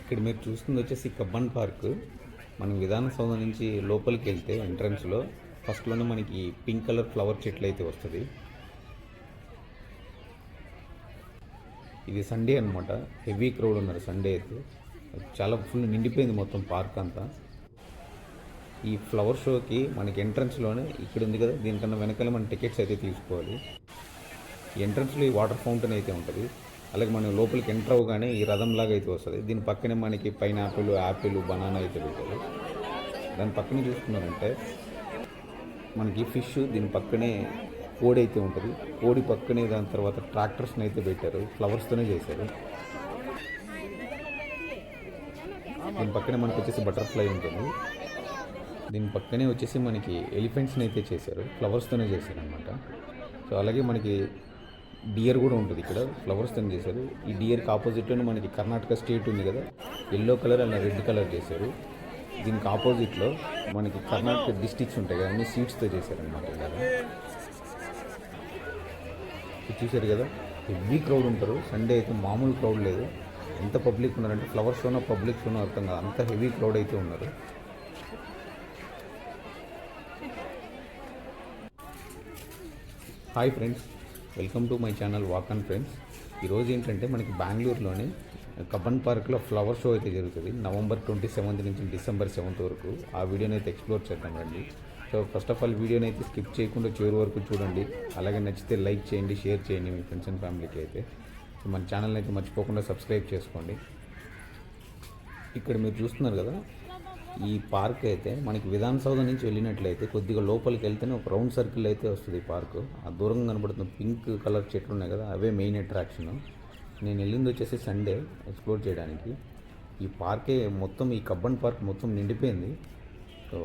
ఇక్కడ మీరు చూస్తుంది వచ్చేసి కబ్బన్ పార్క్. మనం విధాన సౌధ నుంచి లోపలికి వెళ్తే ఎంట్రన్స్లో ఫస్ట్లోనే మనకి పింక్ కలర్ ఫ్లవర్ చెట్లు అయితే వస్తుంది. ఇది సండే అనమాట హెవీ క్రౌడ్ ఉన్నారు సండే అయితే. చాలా ఫుల్ నిండిపోయింది మొత్తం పార్క్ అంతా. ఈ ఫ్లవర్ షోకి మనకి ఎంట్రన్స్లోనే ఇక్కడ ఉంది కదా దీనికన్నా వెనకాల మన టికెట్స్ అయితే తీసుకోవాలి. ఎంట్రన్స్లో ఈ వాటర్ ఫౌంటైన్ అయితే ఉంటుంది. అలాగే మనం లోపలికి ఎంటర్ అవ్వగానే ఈ రథం లాగా అయితే వస్తుంది. దీని పక్కనే మనకి పైన యాపిల్ యాపిల్ బనానా అయితే పెట్టారు. దాని పక్కనే చూసుకున్నారంటే మనకి ఫిష్ దీని పక్కనే కోడి అయితే ఉంటుంది. కోడి పక్కనే దాని తర్వాత ట్రాక్టర్స్ని అయితే పెట్టారు. ఫ్లవర్స్తోనే చేశారు. దీని పక్కనే మనకు వచ్చేసి బటర్ఫ్లై ఉంటుంది. దీని పక్కనే వచ్చేసి మనకి ఎలిఫెంట్స్ని అయితే చేశారు. ఫ్లవర్స్తోనే చేశారు అనమాట సో అలాగే మనకి డియర్ కూడా ఉంటుంది ఇక్కడ. ఫ్లవర్స్తో చేశారు. ఈ డియర్కి ఆపోజిట్లోనే మనకి కర్ణాటక స్టేట్ ఉంది కదా. Yellow colour and red colour చేశారు. దీనికి ఆపోజిట్లో మనకి కర్ణాటక డిస్ట్రిక్ట్స్ ఉంటాయి కదా అన్ని సీట్స్తో చేశారనమాట ఇలాగ ఇది చూశారు కదా? హెవీ క్రౌడ్ ఉంటారు. సండే అయితే మామూలు క్రౌడ్ లేదు. ఎంత పబ్లిక్ ఉన్నారంటే ఫ్లవర్ షోనో పబ్లిక్ షోనో అర్థం కాదు. అంత హెవీ క్రౌడ్ అయితే ఉన్నారు. Hi friends welcome to my channel walk and friends. ఈరోజు ఏంటంటే మనకి బెంగళూరులోని కబ్బన్ పార్క్లో ఫ్లవర్ షో అయితే జరుగుతుంది. నవంబర్ ట్వంటీ సెవెంత్ నుంచి డిసెంబర్ సెవెంత్ వరకు ఆ వీడియోని అయితే ఎక్స్ప్లోర్ చేద్దాం రండి. సో ఫస్ట్ ఆఫ్ ఆల్ వీడియోని అయితే స్కిప్ చేయకుండా చివరి వరకు చూడండి. అలాగే నచ్చితే లైక్ చేయండి షేర్ చేయండి మీ ఫ్రెండ్స్ అండ్ ఫ్యామిలీకి అయితే. సో మన ఛానల్ని అయితే మర్చిపోకుండా సబ్స్క్రైబ్ చేసుకోండి. ఇక్కడ మీరు చూస్తున్నారు కదా ఈ పార్క్ అయితే మనకి విధాన సౌధ నుంచి వెళ్ళినట్లయితే కొద్దిగా లోపలికి వెళ్తేనే ఒక రౌండ్ సర్కిల్ అయితే వస్తుంది ఈ పార్క్. ఆ దూరంగా కనబడుతున్న పింక్ కలర్ చెట్లు ఉన్నాయి కదా అవే మెయిన్ అట్రాక్షన్ నేను వెళ్ళింది వచ్చేసి సండే ఎక్స్ప్లోర్ చేయడానికి. ఈ పార్కే మొత్తం ఈ కబ్బన్ పార్క్ మొత్తం నిండిపోయింది. సో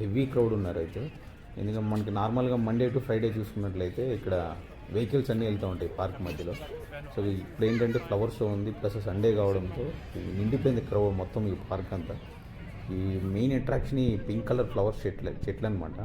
హెవీ క్రౌడ్ ఉన్నారు అయితే. ఎందుకంటే మనకి నార్మల్గా మండే టు ఫ్రైడే చూసుకున్నట్లయితే ఇక్కడ వెహికల్స్ అన్నీ వెళ్తూ ఉంటాయి పార్క్ మధ్యలో. సో ఇప్పుడు ఏంటంటే ఫ్లవర్ షో ఉంది ప్లస్ సండే కావడంతో నిండిపోయింది క్రౌడ్ మొత్తం ఈ పార్క్ అంతా. ఈ మెయిన్ అట్రాక్షన్ ఈ పింక్ కలర్ ఫ్లవర్స్ చెట్లు చెట్లు అనమాట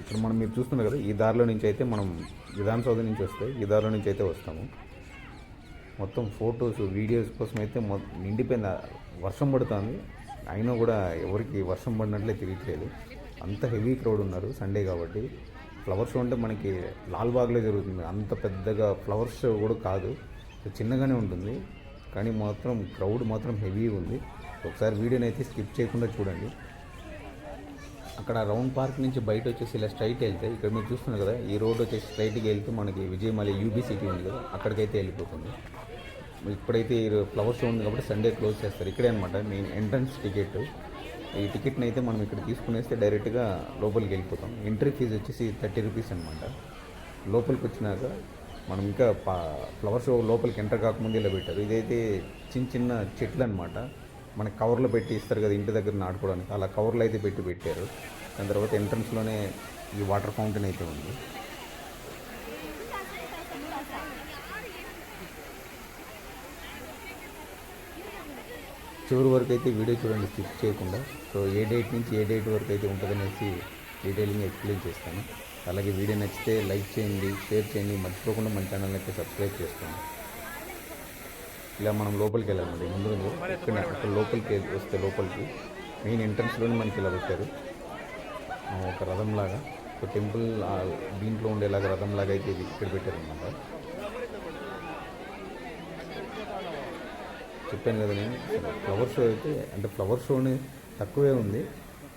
ఇక్కడ మనం మీరు చూస్తున్నారు కదా ఈ దారిలో నుంచి అయితే మనం విధాన సౌధ నుంచి వస్తే ఈ దారిలో నుంచి అయితే వస్తాము. మొత్తం ఫొటోస్ వీడియోస్ కోసం అయితే మొ నిండిపోయింది వర్షం పడుతుంది. అయినా కూడా ఎవరికి వర్షం పడినట్లే తెలియట్లేదు. అంత హెవీ క్రౌడ్ ఉన్నారు సండే కాబట్టి. ఫ్లవర్ షో అంటే మనకి లాల్బాగ్లో జరుగుతుంది. అంత పెద్దగా ఫ్లవర్ షో కూడా కాదు. చిన్నగానే ఉంటుంది. కానీ మాత్రం క్రౌడ్ మాత్రం హెవీ ఉంది. ఒకసారి వీడియోని అయితే స్కిప్ చేయకుండా చూడండి. అక్కడ రౌండ్ పార్క్ నుంచి బయట వచ్చేసి ఇలా స్ట్రైట్ వెళ్తే ఇక్కడ మీరు చూస్తున్నారు కదా ఈ రోడ్ వచ్చేసి స్ట్రైట్కి వెళ్తే మనకి విజయమల్లి యూబీ సిటీ ఉంది కదా అక్కడికైతే వెళ్ళిపోతుంది. ఇప్పుడైతే ఫ్లవర్ షో ఉంది కాబట్టి సండే క్లోజ్ చేస్తారు. ఇక్కడే అనమాట మెయిన్ ఎంట్రన్స్ టికెట్ ఈ టికెట్ని అయితే మనం ఇక్కడ తీసుకునేస్తే డైరెక్ట్గా లోపలికి వెళ్ళిపోతాం. ఎంట్రీ ఫీజు వచ్చేసి థర్టీ రూపీస్ అనమాట లోపలికి వచ్చినాక మనం ఇంకా పా ఫ్లవర్ షో లోపలికి ఎంటర్ కాకముందు ఇలా పెట్టారు. ఇదైతే చిన్న చిన్న చెట్లు అనమాట మనకి కవర్లో పెట్టి ఇస్తారు కదా ఇంటి దగ్గర నాటుకోవడానికి. అలా కవర్లు అయితే పెట్టి పెట్టారు. దాని తర్వాత ఎంట్రన్స్లోనే ఈ వాటర్ ఫౌంటైన్ అయితే ఉంది. చివరి వరకు అయితే వీడియో చూడండి స్కిప్ చేయకుండా. సో ఏ డేట్ నుంచి ఏ డేట్ వరకు అయితే ఉంటుందనేసి డీటెయిలింగ్ ఎక్స్ప్లెయిన్ చేస్తాను. అలాగే వీడియో నచ్చితే లైక్ చేయండి షేర్ చేయండి. మర్చిపోకుండా మన ఛానల్ అయితే సబ్స్క్రైబ్ చేసుకోండి. ఇలా మనం లోపలికి వెళ్ళాలండి ముందు ముందు అక్కడ లోపలికి వస్తే లోపలికి. మెయిన్ ఎంట్రన్స్లోనే మనకి ఇలా పెట్టారు. ఒక రథంలాగా. ఒక టెంపుల్ దీంట్లో ఉండేలాగా రథంలాగా అయితే ఇది ఇక్కడ పెట్టారనమాట చెప్పాను కదా నేను. ఫ్లవర్ షో అయితే అంటే ఫ్లవర్ షోని తక్కువే ఉంది.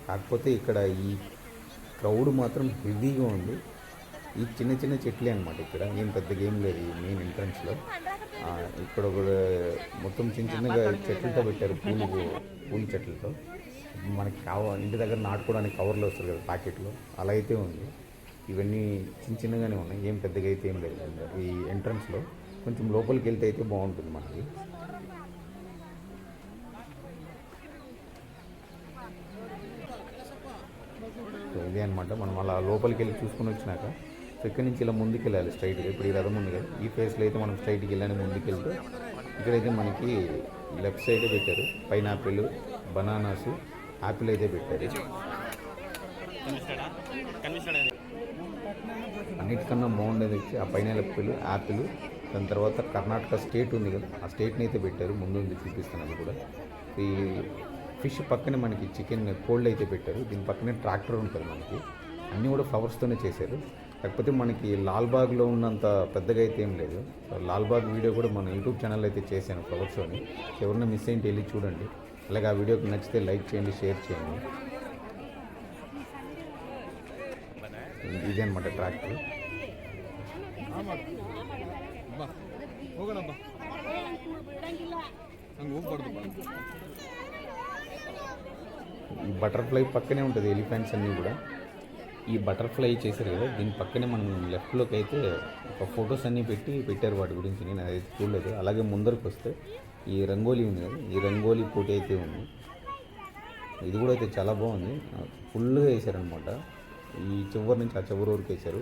కాకపోతే ఇక్కడ ఈ క్రౌడ్ మాత్రం హెవీగా ఉంది. ఈ చిన్న చిన్న చెట్లే అనమాట ఇక్కడ. ఏం పెద్దగా ఏం లేదు ఈ మెయిన్ ఎంట్రన్స్లో ఇక్కడ ఒక మొత్తం చిన్న చిన్నగా చెట్లతో పెట్టారు పూలు పూల చెట్లతో. మనకి కావ ఇంటి దగ్గర నాటుకోవడానికి కవర్లు వస్తారు కదా ప్యాకెట్లో అలా అయితే ఉంది. ఇవన్నీ చిన్న చిన్నగానే ఉన్నాయి. ఏం పెద్దగా అయితే ఏం లేదు. ఈ ఎంట్రన్స్లో కొంచెం లోపలికి వెళ్తే అయితే బాగుంటుంది మనకి సో ఇదే అనమాట మనం అలా లోపలికి వెళ్ళి చూసుకుని వచ్చినాక సో ఇక్కడి నుంచి ఇలా ముందుకు వెళ్ళాలి స్ట్రైట్గా. ఇప్పుడు ఈ రథం ఉంది కదా ఈ ఫేస్లో అయితే మనం స్ట్రైట్కి వెళ్ళాలి ముందుకు వెళ్తే ఇక్కడైతే మనకి లెఫ్ట్ సైడ్ పెట్టారు. పైనాపిల్ బనానాస్ యాపిల్ అయితే పెట్టారు. అన్నిటికన్నా బాగుండేది వచ్చి ఆ పైన పైనాపిల్ యాపిల్ దాని తర్వాత కర్ణాటక స్టేట్ ఉంది కదా ఆ స్టేట్ని అయితే పెట్టారు. ముందు ఉంది చూపిస్తాను అది కూడా. ఈ ఫిష్ పక్కనే మనకి చికెన్ కోల్డ్ అయితే పెట్టారు దీని పక్కనే ట్రాక్టర్ ఉంటుంది మనకి అన్నీ కూడా ఫ్లవర్స్తోనే చేశారు కాకపోతే మనకి లాల్బాగ్లో ఉన్నంత పెద్దగా అయితే ఏం లేదు సో లాల్బాగ్ వీడియో కూడా మన యూట్యూబ్ ఛానల్ అయితే చేశాను ఫ్లవర్స్తోని ఎవరన్నా మిస్ అయింటే వెళ్ళి చూడండి అలాగే ఆ వీడియోకి నచ్చితే లైక్ చేయండి షేర్ చేయండి ఇదే అనమాట ట్రాక్టర్ ಬಾ ಹೋಗೋಣಪ್ಪ ಹಂಗೆ ಹೋಗ್ಬಾರ್ದು ಬಾ ఈ బటర్ఫ్లై పక్కనే ఉంటుంది ఎలిఫెంట్స్ అన్నీ కూడా. ఈ బటర్ఫ్లై చేశారు కదా దీని పక్కనే మనం లెఫ్ట్లోకి అయితే ఒక ఫొటోస్ అన్నీ పెట్టి పెట్టారు వాటి గురించి. నేను అదైతే చూడలేదు. అలాగే ముందరకు వస్తే ఈ రంగోలీ ఉంది కదా ఈ రంగోలీ పోటీ అయితే ఉంది. ఇది కూడా అయితే చాలా బాగుంది. ఫుల్గా వేసారనమాట ఈ చివరి నుంచి ఆ చివరి వరకు వేశారు.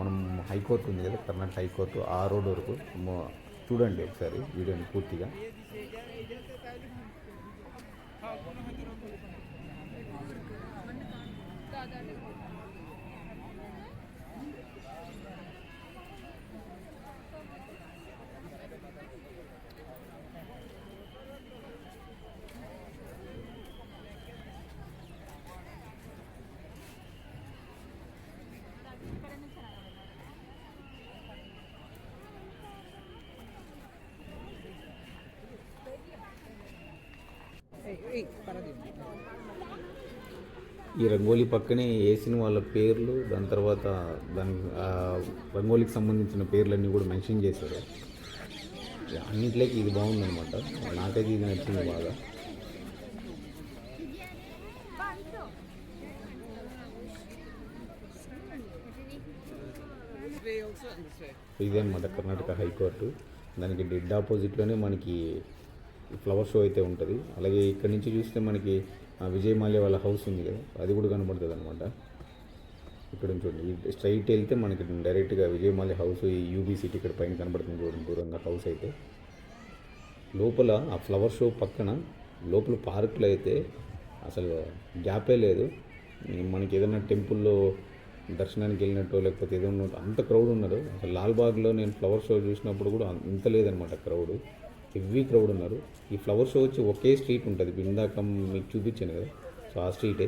మనం హైకోర్టు ఉంది కదా కర్ణాటక హైకోర్టు ఆ రోడ్ వరకు. చూడండి ఒకసారి వీడియోని పూర్తిగా. Ei, ei, para mim. ఈ రంగోలీ పక్కనే వేసిన వాళ్ళ పేర్లు దాని తర్వాత దాని రంగోలీకి సంబంధించిన పేర్లన్నీ కూడా మెన్షన్ చేశారు. అన్నిట్లోకి ఇది బాగుందనమాట నాకైతే ఇది నచ్చింది బాగా. ఇదే అనమాట కర్ణాటక హైకోర్టు. దానికి డెడ్ ఆపోజిట్లోనే మనకి ఫ్లవర్ షో అయితే ఉంటుంది. అలాగే ఇక్కడ నుంచి చూస్తే మనకి విజయ్ మాల్యా వాళ్ళ హౌస్ ఉంది కదా అది కూడా కనబడుతుంది అనమాట ఇక్కడ నుంచి చూడండి స్ట్రైట్ వెళ్తే మనకి డైరెక్ట్గా విజయ్ హౌస్ ఈ యూబీ సిటీ ఇక్కడ పైన కనబడుతుంది చూడండి దూరంగా హౌస్ అయితే. లోపల ఆ ఫ్లవర్ షో పక్కన లోపల పార్కులు అయితే అసలు గ్యాపే లేదు. మనకి ఏదైనా టెంపుల్లో దర్శనానికి వెళ్ళినట్టు లేకపోతే ఏదైనా అంత క్రౌడ్ ఉన్నారు అసలు లాల్బాగ్లో నేను ఫ్లవర్ షో చూసినప్పుడు కూడా ఇంత లేదనమాట క్రౌడ్. హెవీ క్రౌడ్ ఉన్నారు. ఈ ఫ్లవర్ షో వచ్చి ఒకే స్ట్రీట్ ఉంటుంది. ఇప్పుడు ఇందాక మీకు చూపించాను కదా. సో ఆ స్ట్రీటే.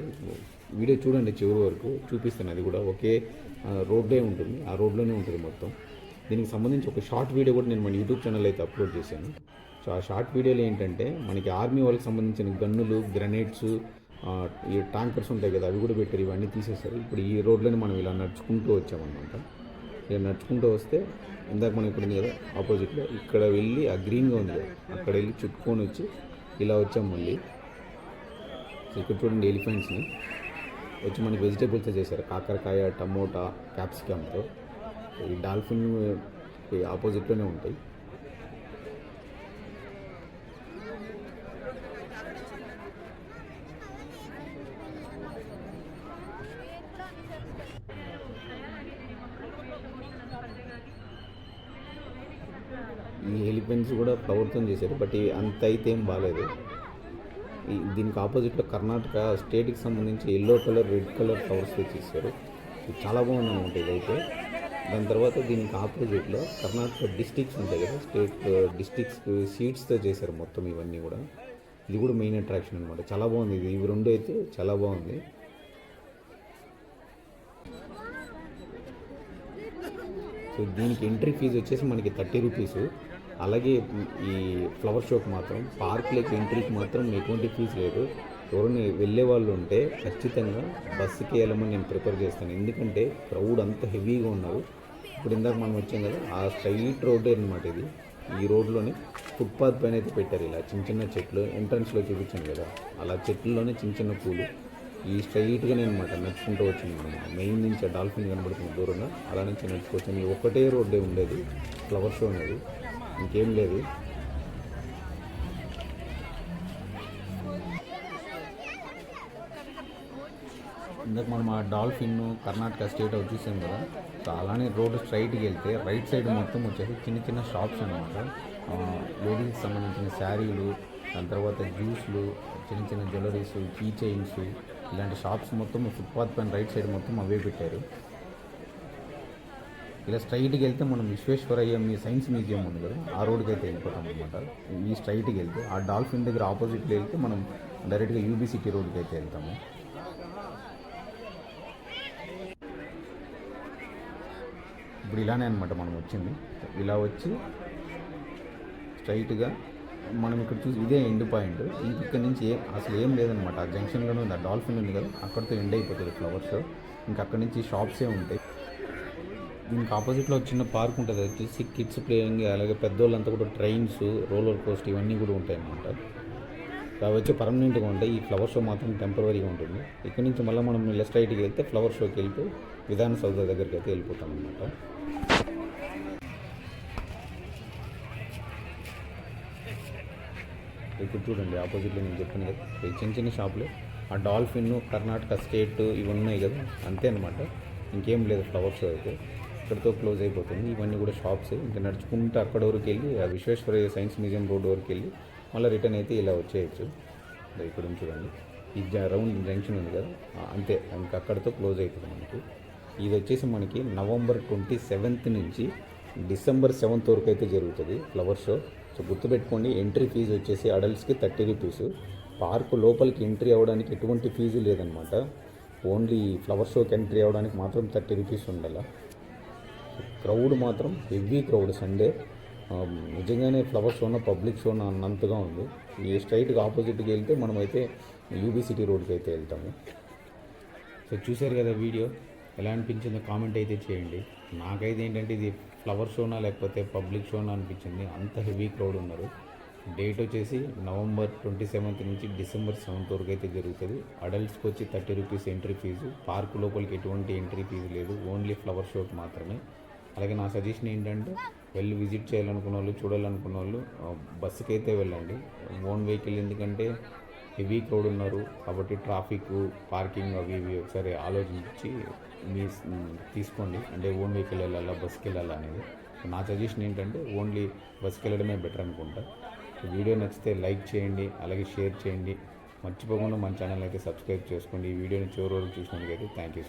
వీడియో చూడండి చివరి వరకు. చూపిస్తాను. అది కూడా ఒకే రోడ్డే ఉంటుంది. ఆ రోడ్లోనే ఉంటుంది మొత్తం. దీనికి సంబంధించి ఒక షార్ట్ వీడియో కూడా నేను మన యూట్యూబ్ ఛానల్ అయితే అప్లోడ్ చేశాను. సో ఆ షార్ట్ వీడియోలు ఏంటంటే మనకి ఆర్మీ వాళ్ళకి సంబంధించిన గన్నులు గ్రనేడ్స్ ఈ ట్యాంకర్స్ ఉంటాయి కదా అవి కూడా పెట్టారు. ఇవన్నీ తీసేస్తారు ఇప్పుడు ఈ రోడ్లోనే మనం ఇలా నడుచుకుంటూ వచ్చామన్నమాట. ఇక నడుచుకుంటూ వస్తే ఇందాక మనం ఇక్కడ ఉంది కదా ఆపోజిట్లో ఇక్కడ వెళ్ళి ఆ గ్రీన్గా ఉంది కదా అక్కడ వెళ్ళి చుట్టుకొని వచ్చి ఇలా వచ్చాం మళ్ళీ. ఇక్కడ చూడండి ఎలిఫెంట్స్ని వచ్చి మనకి వెజిటేబుల్స్ చేశారు. కాకరకాయ టమోటా క్యాప్సికమ్తో ఈ డాల్ఫిన్ ఆపోజిట్లోనే ఉంటాయి. ఈ ఎలిఫెంట్స్ కూడా ఫ్లవర్తో చేశారు బట్ ఇవి అంత అయితే ఏం బాగాలేదు దీనికి ఆపోజిట్లో కర్ణాటక స్టేట్కి సంబంధించి yellow colour red colour flowers తెచ్చిస్తారు ఇది చాలా బాగుంది అనమాట ఇదైతే. దాని తర్వాత దీనికి ఆపోజిట్లో కర్ణాటక డిస్టిక్స్ ఉంటాయి కదా స్టేట్ డిస్టిక్స్ సీట్స్తో చేశారు మొత్తం ఇవన్నీ కూడా. ఇది కూడా మెయిన్ అట్రాక్షన్ అనమాట చాలా బాగుంది ఇది. ఇవి రెండు అయితే చాలా బాగుంది. సో దీనికి ఎంట్రీ ఫీజు వచ్చేసి మనకి థర్టీ రూపీస్ అలాగే ఈ ఫ్లవర్ షోకి మాత్రం పార్క్లోకి ఎంట్రీకి మాత్రం ఎటువంటి ఫీజు లేదు. ఎవరైనా వెళ్ళే వాళ్ళు ఉంటే ఖచ్చితంగా బస్సుకి వెళ్ళమని నేను ప్రిపేర్ చేస్తాను. ఎందుకంటే క్రౌడ్ అంత హెవీగా ఉన్నారు. ఇప్పుడు ఇందాక మనం వచ్చాం కదా ఆ స్ట్రైట్ రోడ్డే అనమాట ఇది. ఈ రోడ్లోనే ఫుట్పాత్ పైన అయితే పెట్టారు ఇలా చిన్న చిన్న చెట్లు. ఎంట్రన్స్లో చూపించాను కదా అలా చెట్లలోనే చిన్న చిన్న పూలు. ఈ స్ట్రైట్గానే అనమాట నడుచుకుంటూ వచ్చింది మనం మెయిన్ నుంచి ఆ డాల్ఫిన్ కనబడుతుంది దూరంగా. అలా నుంచి నడుచుకొచ్చింది ఒకటే రోడ్డే ఉండేది. ఫ్లవర్ షో అనేది ఇంకేం లేదు. ఇందాక మనం ఆ డాల్ఫిన్ కర్ణాటక స్టేట్ వచ్చేసాం కదా. సో అలానే రోడ్డు స్ట్రైట్కి వెళ్తే రైట్ సైడ్ మొత్తం వచ్చేసి చిన్న చిన్న షాప్స్ అనమాట లేడీస్కి సంబంధించిన శారీలు దాని తర్వాత జ్యూస్లు చిన్న చిన్న జ్యువెలరీస్ కీ చైన్స్ ఇలాంటి షాప్స్ మొత్తం ఫుట్పాత్ పైన రైట్ సైడ్ మొత్తం అవే పెట్టారు. ఇలా స్ట్రైట్కి వెళ్తే మనం విశ్వేశ్వరయ్య మీ సైన్స్ మ్యూజియం ఉంది కదా ఆ రోడ్కి అయితే వెళ్ళిపోతాం అనమాట ఈ స్ట్రైట్కి వెళ్తే ఆ డాల్ఫిన్ దగ్గర ఆపోజిట్లో వెళ్తే మనం డైరెక్ట్గా యూబీ సిటీ రోడ్కి అయితే వెళ్తాము. ఇప్పుడు ఇలానే అనమాట మనం వచ్చింది. ఇలా వచ్చి స్ట్రైట్గా మనం ఇక్కడ చూసి ఇదే ఎండ్ పాయింట్. ఇక్కడ నుంచి ఏం అసలు ఏం లేదనమాట. ఆ జంక్షన్లోనే ఉంది. ఆ డాల్ఫిన్ ఉంది కదా. అక్కడితో ఎండ్ అయిపోతుంది ఫ్లవర్ షో ఇంకా అక్కడ నుంచి షాప్సే ఉంటాయి. దీనికి ఆపోజిట్లో ఒక చిన్న పార్క్ ఉంటుంది. అది వచ్చేసి కిడ్స్ ప్లేయింగ్ అలాగే పెద్దోళ్ళంతా కూడా ట్రైన్స్ రోలర్ కోస్ట్ ఇవన్నీ కూడా ఉంటాయి అన్నమాట అవి వచ్చి పర్మనెంట్గా ఉంటాయి. ఈ ఫ్లవర్ షో మాత్రం టెంపరీగా ఉంటుంది. ఇక్కడ నుంచి మళ్ళీ మనం లెఫ్ట్ రైట్కి వెళ్తే ఫ్లవర్ షోకి వెళ్ళిపోయి విధాన సౌధ దగ్గరికి అయితే వెళ్ళిపోతాం అనమాట ఇప్పుడు చూడండి ఆపోజిట్లో నేను చెప్పాను కదా ఈ చిన్న చిన్న షాపులు. ఆ డాల్ఫిన్ కర్ణాటక స్టేట్ ఇవి ఉన్నాయి కదా అంతే అనమాట ఇంకేం లేదు ఫ్లవర్స్ అయితే. ఇక్కడితో క్లోజ్ అయిపోతుంది. ఇవన్నీ కూడా షాప్స్. ఇంకా నడుచుకుంటూ అక్కడ వరకు వెళ్ళి ఆ విశ్వేశ్వరయ్య సైన్స్ మ్యూజియం రోడ్ వరకు వెళ్ళి మళ్ళీ రిటర్న్ అయితే ఇలా వచ్చేయచ్చు. ఇక్కడ చూడండి. ఈ రౌండ్ జంక్షన్ ఉంది కదా అంతే. ఇంకా అక్కడితో క్లోజ్ అవుతుంది మనకి. ఇది వచ్చేసి మనకి నవంబర్ ట్వంటీ సెవెంత్ నుంచి డిసెంబర్ సెవెంత్ వరకు అయితే జరుగుతుంది ఫ్లవర్ షో. సో గుర్తుపెట్టుకోండి ఎంట్రీ ఫీజు వచ్చేసి అడల్ట్స్కి థర్టీ రూపీస్ పార్కు లోపలికి ఎంట్రీ అవ్వడానికి ఎటువంటి ఫీజు లేదనమాట ఓన్లీ ఫ్లవర్ షోకి ఎంట్రీ అవ్వడానికి మాత్రం థర్టీ రూపీస్ ఉండాలి. క్రౌడ్ మాత్రం హెవీ క్రౌడ్ సండే నిజంగానే ఫ్లవర్ షోన పబ్లిక్ షోన అన్నంతగా ఉంది. ఈ స్ట్రైట్గా ఆపోజిట్కి వెళ్తే మనమైతే యూబీ సిటీ రోడ్కి అయితే వెళ్తాము. సో చూశారు కదా వీడియో? ఎలా అనిపించిందో కామెంట్ అయితే చేయండి. నాకైతే ఏంటంటే ఇది ఫ్లవర్ షోనా లేకపోతే పబ్లిక్ షోనా అనిపించింది. అంత హెవీ క్రౌడ్ ఉన్నారు. డేట్ వచ్చేసి నవంబర్ ట్వంటీ సెవెంత్ నుంచి డిసెంబర్ సెవెంత్ వరకు అయితే జరుగుతుంది. అడల్ట్స్కి వచ్చి thirty rupees entry fee. Park లోపలికి ఎటువంటి ఎంట్రీ ఫీజు లేదు. ఓన్లీ ఫ్లవర్ షోకి మాత్రమే. అలాగే నా సజెషన్ ఏంటంటే వెళ్ళి విజిట్ చేయాలనుకున్న వాళ్ళు చూడాలనుకున్న వాళ్ళు బస్సుకైతే బస్సుకి అయితే వెళ్ళండి. ఓన్ వెహికల్ ఎందుకంటే హెవీ క్రౌడ్ ఉన్నారు కాబట్టి ట్రాఫిక్ పార్కింగ్ అవి ఇవి ఒకసారి ఆలోచించి మీ తీసుకోండి. అంటే ఓన్ వెహికల్ వెళ్ళాలా బస్కి వెళ్ళాలా అనేది. నా సజెషన్ ఏంటంటే ఓన్లీ బస్కి వెళ్ళడమే బెటర్ అనుకుంటా. వీడియో నచ్చితే లైక్ చేయండి అలాగే షేర్ చేయండి. మర్చిపోకుండా మన ఛానల్ అయితే సబ్స్క్రైబ్ చేసుకోండి. ఈ వీడియోని చివరి వరకు చూసినందుకైతే థ్యాంక్ యూ